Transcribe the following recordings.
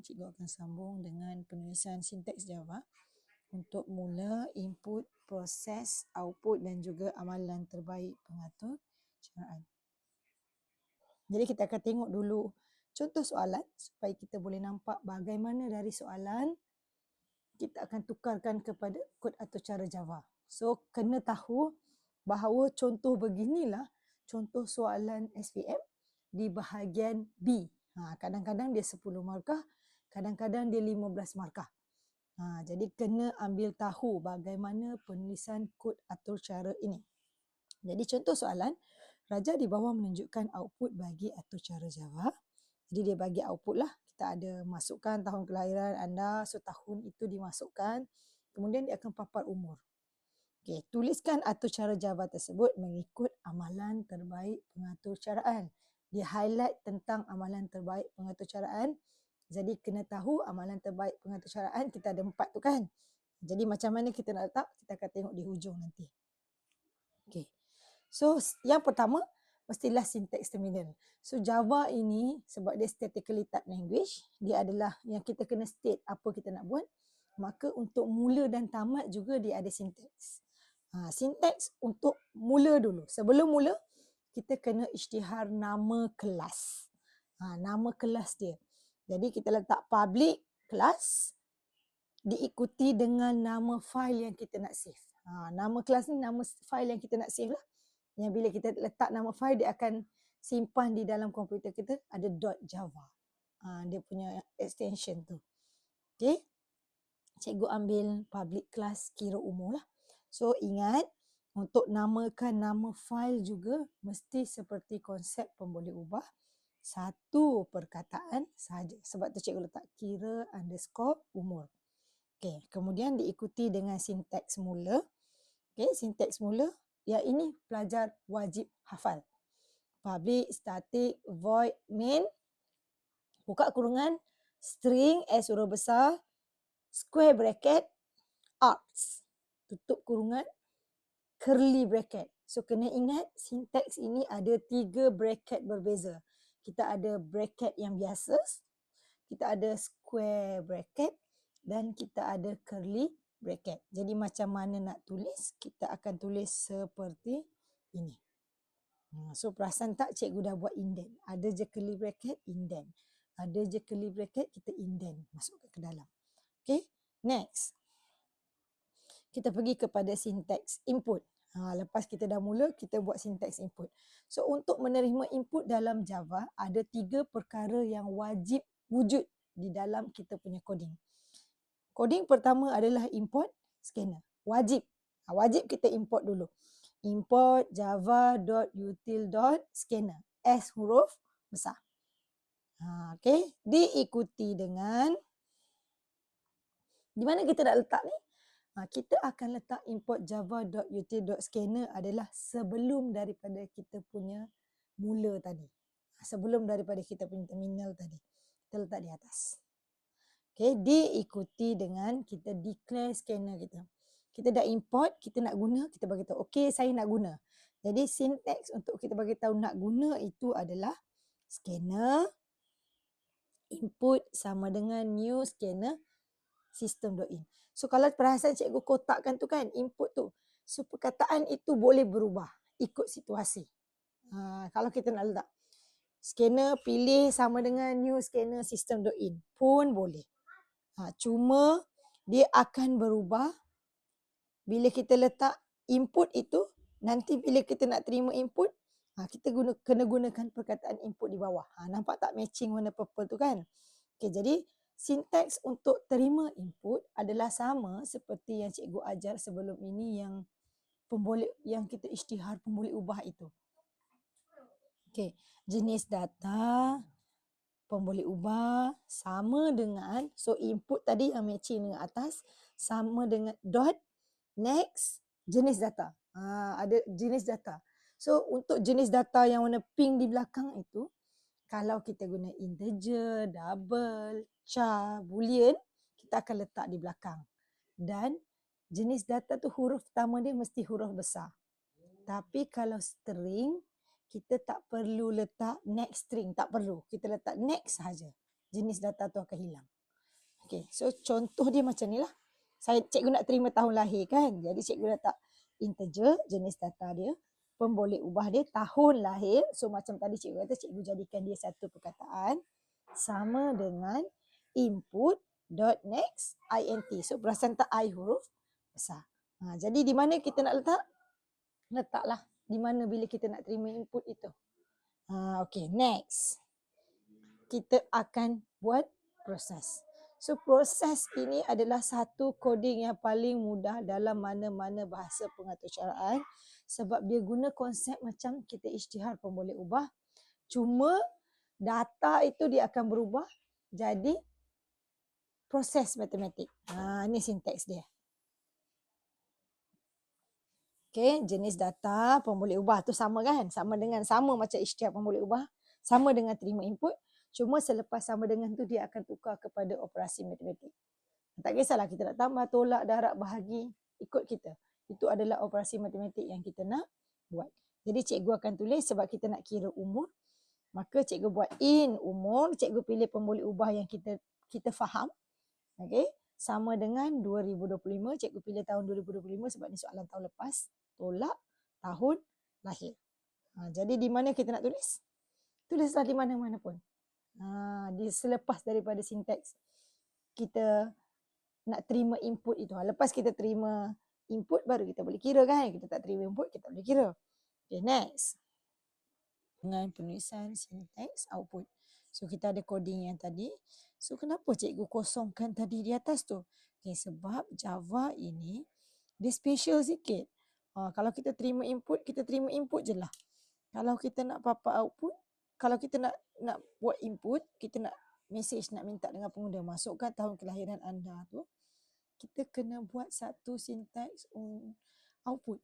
cikgu akan sambung dengan penulisan sinteks Java untuk mula input, proses, output dan juga amalan terbaik pengatur caraan. Jadi kita akan tengok dulu contoh soalan supaya kita boleh nampak bagaimana dari soalan kita akan tukarkan kepada kod atau cara Java. So kena tahu bahawa contoh beginilah contoh soalan SPM di bahagian B. Ha, kadang-kadang dia 10 markah, kadang-kadang dia 15 markah. Ha, jadi kena ambil tahu bagaimana penulisan kod atau cara ini. Jadi contoh soalan, Raja di bawah menunjukkan output bagi atau cara Java. Jadi dia bagi output lah. Kita ada masukkan tahun kelahiran anda, so tahun itu dimasukkan. Kemudian dia akan papar umur. Okay, tuliskan atur cara Java tersebut mengikut amalan terbaik pengatur caraan dia highlight tentang amalan terbaik pengatur caraan. Jadi kena tahu amalan terbaik pengatur caraan kita ada empat tu kan. Jadi macam mana kita nak letak kita akan tengok di hujung nanti. Okay. So yang pertama mestilah syntax terminal. So Java ini sebab dia statically typed language, dia adalah yang kita kena state apa kita nak buat. Maka untuk mula dan tamat juga dia ada syntax. Ha, syntax untuk mula dulu. Sebelum mula, kita kena isytihar nama kelas. Ha, nama kelas dia. Jadi kita letak public kelas diikuti dengan nama file yang kita nak save. Ha, nama kelas ni nama file yang kita nak save lah. Yang bila kita letak nama file dia akan simpan di dalam komputer kita ada .java. Ha, dia punya extension tu. Okay. Cikgu ambil public class kira umum lah. So ingat untuk namakan nama file juga mesti seperti konsep pemboleh ubah satu perkataan sahaja. Sebab tu cikgu letak kira underscore umur. Okay, kemudian diikuti dengan sinteks mula. Okay, sinteks mula. Ya ini pelajar wajib hafal. Public, static, void, main. Buka kurungan. String, S huruf besar. Square bracket, arts. Tutup kurungan curly bracket. So kena ingat sinteks ini ada tiga bracket berbeza. Kita ada bracket yang biasa, kita ada square bracket dan kita ada curly bracket. Jadi macam mana nak tulis, kita akan tulis seperti ini. Hmm, so perasan tak cikgu dah buat indent. Ada je curly bracket, indent. Ada je curly bracket, kita indent. Masukkan ke dalam. Okay, next kita pergi kepada sinteks input. Ha, lepas kita dah mula, kita buat sinteks input. So untuk menerima input dalam Java, ada tiga perkara yang wajib wujud di dalam kita punya coding. Coding pertama adalah import scanner. Wajib. Ha, wajib kita import dulu. Import java.util.scanner. S huruf besar. Ha, okay. Diikuti dengan di mana kita nak letak ni? Ha, kita akan letak import java.util.scanner adalah sebelum daripada kita punya mula tadi. Ha, sebelum daripada kita punya terminal tadi. Kita letak di atas. Okay, diikuti dengan kita declare scanner kita. Kita dah import, kita nak guna, kita bagi tahu, okay saya nak guna. Jadi syntax untuk kita bagi tahu nak guna itu adalah scanner input sama dengan new scanner system.in. So kalau perasan cikgu kotakkan tu kan input tu. So perkataan itu boleh berubah ikut situasi. Ha, kalau kita nak letak scanner pilih sama dengan new scanner system.in pun boleh. Ha, cuma dia akan berubah bila kita letak input itu nanti bila kita nak terima input ha, kita guna, kena gunakan perkataan input di bawah. Ha, nampak tak matching warna purple tu kan? Okay, jadi sinteks untuk terima input adalah sama seperti yang cikgu ajar sebelum ini yang pemboleh yang kita isytihar pemboleh ubah itu. Okey, jenis data pemboleh ubah sama dengan so input tadi yang matching dengan atas sama dengan dot next jenis data. Ha, ada jenis data. So untuk jenis data yang warna pink di belakang itu kalau kita guna integer, double, char, boolean, kita akan letak di belakang. Dan jenis data tu huruf pertama dia mesti huruf besar. Tapi kalau string, kita tak perlu letak next string, tak perlu. Kita letak next saja. jenis data tu akan hilang. Okay, so contoh dia macam ni lah. Saya cikgu nak terima tahun lahir kan. Jadi cikgu letak integer jenis data dia. Pemboleh ubah dia tahun lahir. So macam tadi cikgu kata cikgu jadikan dia satu perkataan. Sama dengan input dot next int. So perasan tak i huruf besar. Ha, jadi di mana kita nak letak? Letaklah di mana bila kita nak terima input itu. Ha, okay, next. Kita akan buat proses. So proses ini adalah satu coding yang paling mudah dalam mana-mana bahasa pengatur caraan sebab dia guna konsep macam kita isytihar pun boleh ubah. Cuma data itu dia akan berubah jadi proses matematik. Ha, ini sinteks dia. Okay, jenis data pun boleh ubah tu sama kan? Sama dengan sama macam isytihar pun boleh ubah. Sama dengan terima input. Cuma selepas sama dengan tu dia akan tukar kepada operasi matematik. Tak kisahlah kita nak tambah, tolak, darab, bahagi, ikut kita. Itu adalah operasi matematik yang kita nak buat. Jadi cikgu akan tulis sebab kita nak kira umur. Maka cikgu buat in umur, cikgu pilih pemboleh ubah yang kita kita faham. Okay. Sama dengan 2025, cikgu pilih tahun 2025 sebab ni soalan tahun lepas. Tolak tahun lahir. Ha, jadi di mana kita nak tulis? Tulislah di mana-mana pun. Ha, di selepas daripada sinteks kita nak terima input itu. Ha, lepas kita terima input baru kita boleh kira kan. Kita tak terima input kita boleh kira. Okay, next. Dengan penulisan sinteks output. So kita ada coding yang tadi. So kenapa cikgu kosongkan tadi di atas tu? Okay, sebab Java ini dia special sikit. Ha, kalau kita terima input, kita terima input je lah. Kalau kita nak papa output, kalau kita nak nak buat input, kita nak message nak minta dengan pengguna masukkan tahun kelahiran anda tu, kita kena buat satu syntax output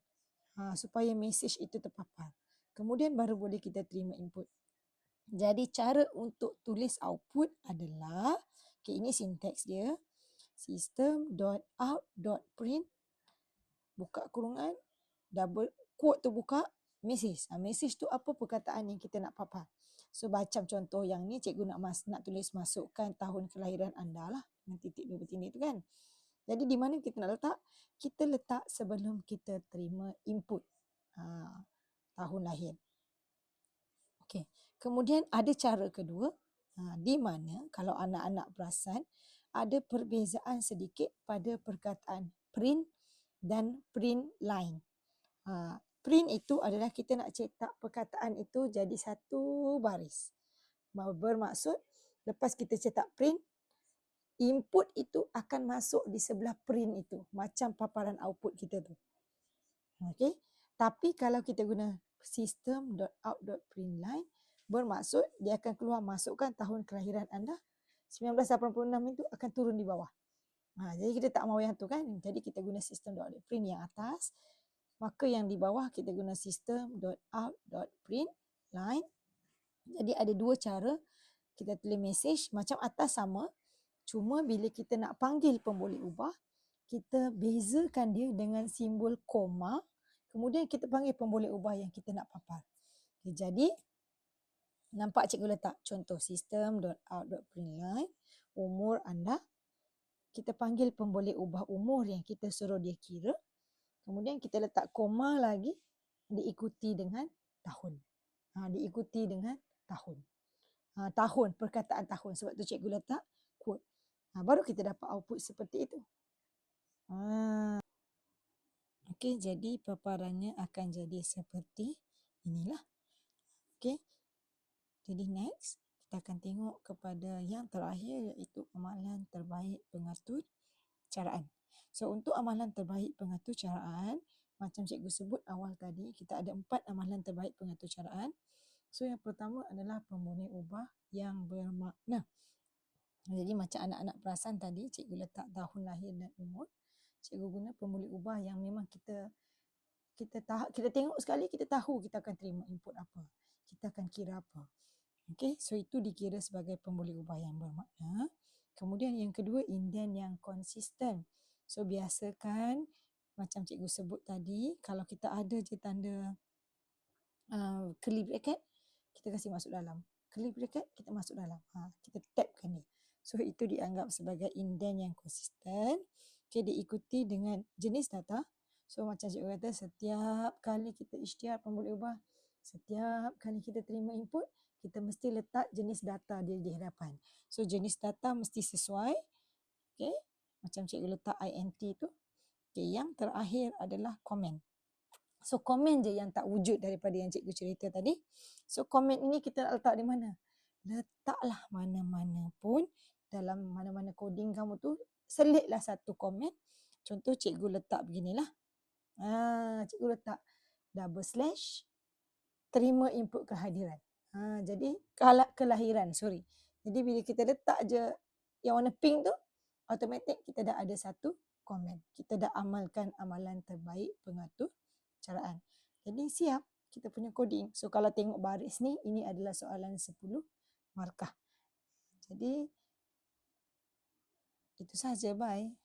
ha, supaya message itu terpapar. Kemudian baru boleh kita terima input. Jadi cara untuk tulis output adalah, okay, ini syntax dia, system.out.print, buka kurungan, double quote tu buka, message. Ha, message tu apa perkataan yang kita nak papar. So macam contoh yang ni cikgu nak mas, nak tulis masukkan tahun kelahiran anda lah dengan titik dua bertindik tu kan. Jadi di mana kita nak letak? Kita letak sebelum kita terima input ha, tahun lahir. Okay. Kemudian ada cara kedua ha, di mana kalau anak-anak perasan ada perbezaan sedikit pada perkataan print dan print line. Ha, print itu adalah kita nak cetak perkataan itu jadi satu baris. Bermaksud lepas kita cetak print, input itu akan masuk di sebelah print itu. Macam paparan output kita tu. Okay. Tapi kalau kita guna system.out.printline, bermaksud dia akan keluar masukkan tahun kelahiran anda. 1986 itu akan turun di bawah. Ha, jadi kita tak mahu yang tu kan. Jadi kita guna system.out.print yang atas maka yang di bawah kita guna system.out.print line. Jadi ada dua cara kita tulis message macam atas sama. Cuma bila kita nak panggil pemboleh ubah, kita bezakan dia dengan simbol koma. Kemudian kita panggil pemboleh ubah yang kita nak papar. Okay, jadi nampak cikgu letak contoh system.out.printline umur anda. Kita panggil pemboleh ubah umur yang kita suruh dia kira. Kemudian kita letak koma lagi diikuti dengan tahun. Ha, diikuti dengan tahun. Ha, tahun, perkataan tahun. Sebab tu cikgu letak quote. Ha, baru kita dapat output seperti itu. Ha. Okey, jadi paparannya akan jadi seperti inilah. Okey. Jadi next, kita akan tengok kepada yang terakhir iaitu amalan terbaik pengatur caraan. So untuk amalan terbaik pengatur caraan, macam cikgu sebut awal tadi, kita ada empat amalan terbaik pengatur caraan. So yang pertama adalah pembunuh ubah yang bermakna. Jadi macam anak-anak perasan tadi, cikgu letak tahun lahir dan umur. Cikgu guna pemulih ubah yang memang kita kita tahu, kita tengok sekali kita tahu kita akan terima input apa. Kita akan kira apa. Okay, so itu dikira sebagai pemulih ubah yang bermakna. Kemudian yang kedua, indent yang konsisten. So biasakan macam cikgu sebut tadi, kalau kita ada je tanda uh, curly bracket, kita kasih masuk dalam. Curly bracket, kita masuk dalam. Ha, kita tapkan ni. So itu dianggap sebagai indent yang konsisten. Okay, diikuti dengan jenis data. So macam cikgu kata setiap kali kita isytiar pun boleh ubah. Setiap kali kita terima input, kita mesti letak jenis data dia di hadapan. So jenis data mesti sesuai. Okay. Macam cikgu letak INT tu. Okay. Yang terakhir adalah komen. So komen je yang tak wujud daripada yang cikgu cerita tadi. So komen ini kita nak letak di mana? Letaklah mana-mana pun dalam mana-mana coding kamu tu. Selitlah satu komen. Contoh cikgu letak beginilah. Ha, cikgu letak double slash terima input kehadiran. Ha, jadi kelahiran, sorry. Jadi bila kita letak je yang warna pink tu, automatik kita dah ada satu komen. Kita dah amalkan amalan terbaik pengatur caraan. Jadi siap kita punya coding. So kalau tengok baris ni, ini adalah soalan 10 markah. Jadi itu saja, bye.